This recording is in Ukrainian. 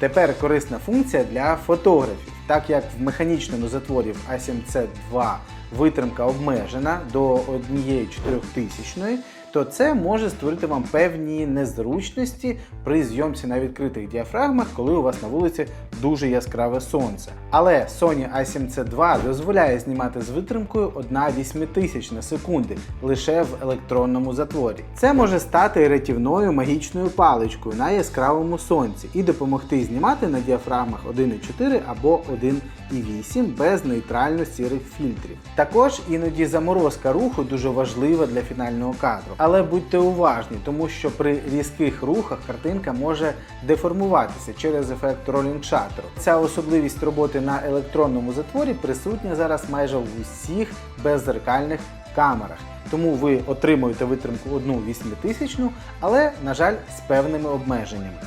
Тепер корисна функція для фотографів. Так як в механічному затворі в A7C2 витримка обмежена до 1 4000, то це може створити вам певні незручності при зйомці на відкритих діафрагмах, коли у вас на вулиці дуже яскраве сонце. Але Sony A7C2 дозволяє знімати з витримкою 1 8000 на секунди лише в електронному затворі. Це може стати рятівною магічною паличкою на яскравому сонці і допомогти знімати на діафрагмах 1.4 або 1.8 без нейтрально-сірих фільтрів. Також іноді заморозка руху дуже важлива для фінального кадру. Але будьте уважні, тому що при різких рухах картинка може деформуватися через ефект ролінг шатеру. Ця особливість роботи на електронному затворі присутня зараз майже в усіх беззеркальних камерах. Тому ви отримуєте витримку 1 8000, але, на жаль, з певними обмеженнями.